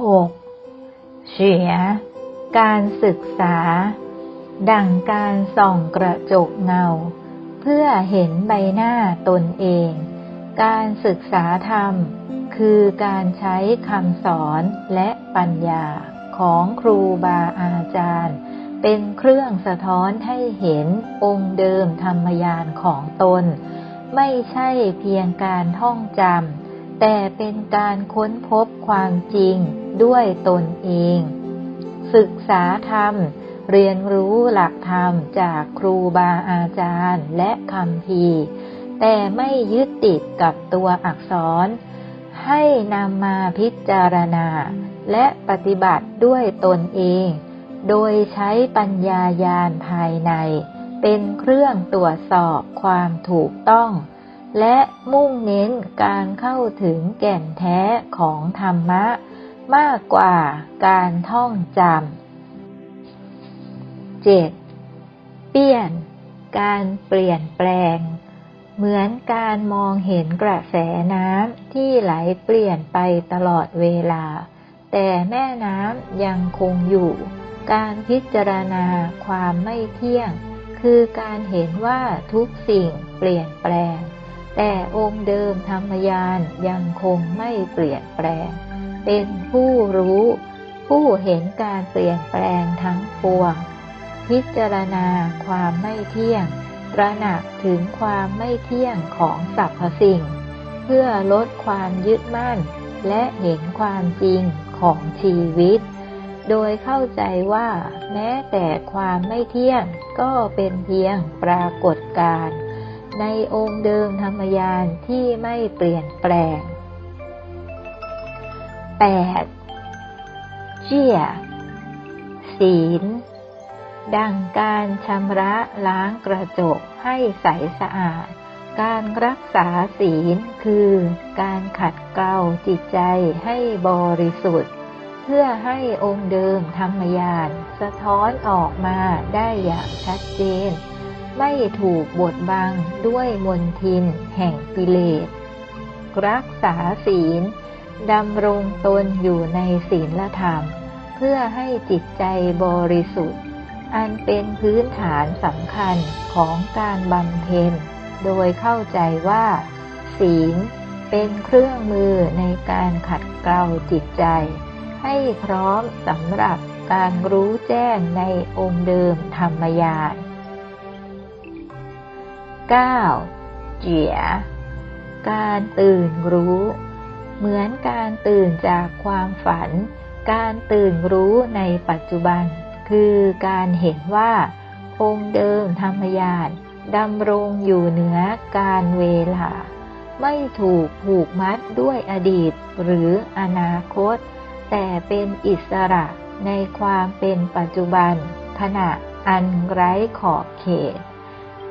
6. เฉีย การศึกษา ดังการส่องกระจกเงา เพื่อเห็นใบหน้าตนเอง การศึกษาธรรม คือการใช้คำสอนและปัญญาของครูบาอาจารย์ เป็นเครื่องสะท้อนให้เห็นองค์เดิมธรรมยานของตน ไม่ใช่เพียงการท่องจำ แต่เป็นการค้นพบความจริงด้วยตนเอง ศึกษาธรรม เรียนรู้หลักธรรมจากครูบาอาจารย์และคำพีแต่ไม่ยึดติดกับตัวอักษร ให้นำมาพิจารณา และปฏิบัติด้วยตนเอง โดยใช้ปัญญายาณภายใน เป็นเครื่องตรวจสอบความถูกต้อง และมุ่งเน้นการเข้าถึงแก่นแท้ของธรรมะ มากกว่าการท่องจำ 7. เปลี่ยน การเปลี่ยนแปลง เหมือนการมองเห็นกระแสน้ำที่ไหลเปลี่ยนไปตลอดเวลา แต่แม่น้ำยังคงอยู่ การพิจารณาความไม่เที่ยง คือการเห็นว่าทุกสิ่งเปลี่ยนแปลง แต่องค์เดิมธรรมยานยังคงไม่เปลี่ยนแปลง เป็นผู้รู้ ผู้เห็นการเปลี่ยนแปลงทั้งปวง พิจารณาความไม่เที่ยง ตระหนักถึงความไม่เที่ยงของสรรพสิ่ง เพื่อลดความยึดมั่น และเห็นความจริงของชีวิต โดยเข้าใจว่า แม้แต่ความไม่เที่ยงก็เป็นเพียงปรากฏการณ์ ในองค์เดิมธรรมยานที่ไม่เปลี่ยนแปลง 8. เจียศีล ดังการชำระล้างกระจกให้ใสสะอาด การรักษาศีลคือการขัดเกลาจิตใจให้บริสุทธิ์ เพื่อให้องค์เดิมธรรมยานสะท้อนออกมาได้อย่างชัดเจน ไม่ถูกบดบังด้วยมนทินแห่งกิเลส รักษาศีลดำรงตนอยู่ในศีลธรรม เพื่อให้จิตใจบริสุทธิ์ อันเป็นพื้นฐานสำคัญของการบำเพ็ญ โดยเข้าใจว่า ศีลเป็นเครื่องมือในการขัดเกลาจิตใจ ให้พร้อมสำหรับการรู้แจ้งในองค์เดิมธรรมยาน 9. เจียการตื่นรู้ เหมือนการตื่นจากความฝัน การตื่นรู้ในปัจจุบัน คือการเห็นว่า องค์เดิมธรรมยานดำรงอยู่เหนือการเวลา ไม่ถูกผูกมัดด้วยอดีตหรืออนาคต แต่เป็นอิสระในความเป็นปัจจุบัน ขณะอันไร้ขอบเขต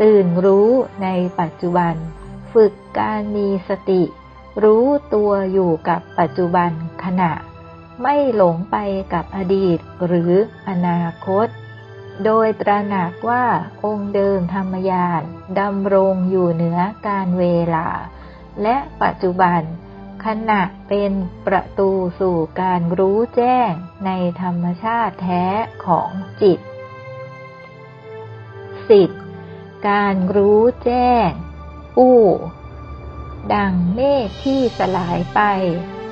ตื่นรู้ในปัจจุบัน ฝึกการมีสติ รู้ตัวอยู่กับปัจจุบันขณะ ไม่หลงไปกับอดีตหรืออนาคต โดยตระหนักว่าองค์เดิมธรรมยานดำรงอยู่เหนือการเวลา และปัจจุบัน ขณะเป็นประตูสู่การรู้แจ้งในธรรมชาติแท้ของจิต 10. การรู้แจ้ง อู้ ดังเมฆที่สลายไป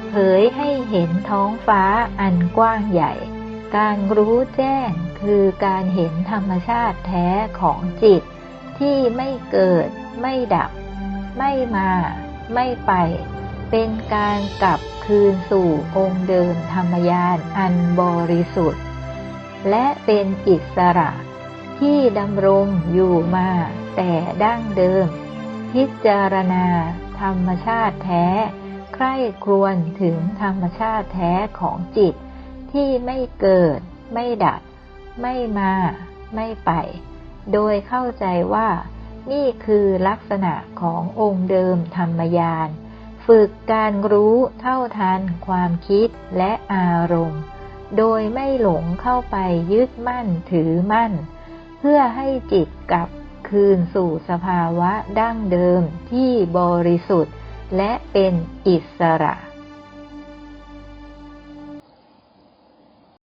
เผยให้เห็นท้องฟ้าอันกว้างใหญ่ การรู้แจ้งคือการเห็นธรรมชาติแท้ของจิต ที่ไม่เกิด ไม่ดับ ไม่มา ไม่ไป เป็นการกลับคืนสู่องค์เดิมธรรมยานอันบริสุทธิ์ และเป็นอิสระ ที่ดำรงอยู่มาแต่ดั้งเดิม พิจารณาธรรมชาติแท้ ใคร่ครวญถึงธรรมชาติแท้ของจิต ที่ไม่เกิด ไม่ดับ ไม่มา ไม่ไป โดยเข้าใจว่า นี่คือลักษณะขององค์เดิมธรรมยาน ฝึกการรู้เท่าทันความคิดและอารมณ์ โดยไม่หลงเข้าไปยึดมั่นถือมั่น เพื่อให้จิตกลับคืนสู่สภาวะดั้งเดิมที่บริสุทธิ์ และเป็นอิสระ